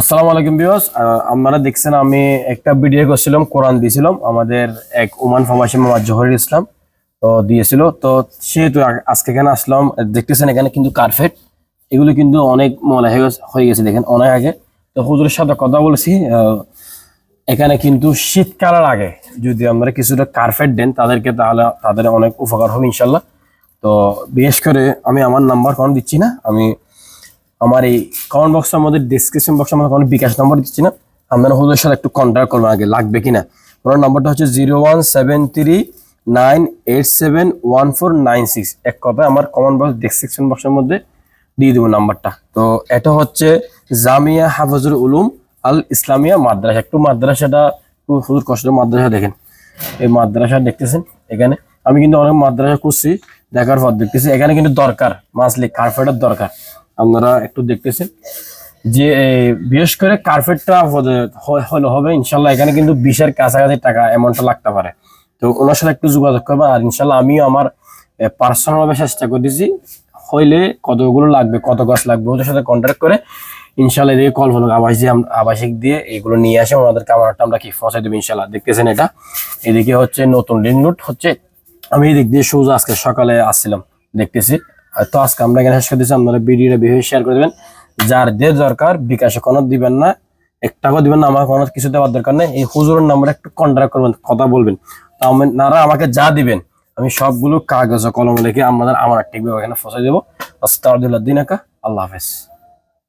আসসালামু আলাইকুম বিয়স আপনারা দেখছেন আমি একটা ভিডিও করছিলাম, কোরআন দিয়েছিলাম, আমাদের এক ওমান প্রবাসী মোহাম্মদ জহরুল ইসলাম, তো দিয়েছিল। তো সেহেতু আজকে এখানে আসলাম। দেখতেছেন এখানে কিন্তু কার্পেট, এগুলো কিন্তু অনেক ময়লা হয়ে গেছে- দেখেন, অনেক আগে। তো হুজুরের সাথে কথা বলেছি এখানে কিন্তু শীতকালের আগে। যদি আমরা কিছুটা কার্পেট দেন, তাদেরকে তাহলে তাদের অনেক উপকার হবে ইনশাল্লাহ। তো বিশেষ করে আমি আমার নাম্বার কোন দিচ্ছি না, আমি আমার এই কমেন্ট বক্সের মধ্যে ডিসক্রিপশন বক্সের মধ্যে কোনো বিকাশ নম্বর দিচ্ছি না। আপনারা হুজুরের সাথে একটু কন্ট্যাক্ট করবেন আগে, লাগবে কিনা ওনার নম্বরটা হচ্ছে zero one seven three nine eight seven one four nine six এক কথায় আমার কমেন্ট বক্স ডিসক্রিপশন বক্সের মধ্যে দিয়ে দেবো নাম্বারটা তো এটা হচ্ছে জামিয়া হাফজুল উলুম আল ইসলামিয়া মাদ্রাসা। একটু মাদ্রাসাটা হুজুর কষ্ট মাদ্রাসা দেখেন। এই মাদ্রাসা দেখতেছেন এখানে। আমি কিন্তু অনেক মাদ্রাসা করছি দেখার পর দেখতেছি, এখানে কিন্তু দরকার মাসলি কার্পেটের দরকার। আপনারা একটু দেখতেছেন যে বিশেষ করে কার্পেটটা হলে- হবে, ইনশাল্লাহ এখানে কিন্তু বিশের কাছাকাছি টাকা অ্যামাউন্টটা লাগতে পারে। তো ওনার সাথে একটু যোগাযোগ করবেন আর ইনশাল্লাহ আমিও আমার পার্সোনাল ভাবে চেষ্টা করতেছি, হইলে কতগুলো লাগবে, কত গাছ লাগবে, ওদের সাথে কন্ট্যাক্ট করে ইনশাল্লাহ এদিকে কল হলো, আবাসিক আম- আবাসিক দিয়ে এগুলো নিয়ে আসে ওনাদের কামারটা আমরা কি ফসাই দেবো ইনশাল্লাহ। দেখতেছেন এটা? এদিকে হচ্ছে নতুন রিং রোড হচ্ছে। আমি এদিক দিয়ে সোজা আজকে সকালে আসছিলাম, দেখতেছি। তো আজকে আমরা এখানে শেষ করে দিচ্ছি আপনারা ভিডিওটা বিষয়ে শেয়ার করে দেবেন। যার যে দরকার, বিকাশে কোনো দিবেন না, এক টাকাও দিবেন না, আমার কোনো কিছু দেওয়ার দরকার নেই। এই হুজুরের নাম্বারে একটু কন্ট্যাক্ট করবেন, কথা বলবেন। তো আপনারা আমাকে যা দিবেন, আমি সবগুলো কাগজ কলম লিখে আমাদের আমার টিকবে এখানে ফসাই দেবো। আস্তাউদ্দিন দিন আল্লাহ হাফেজ।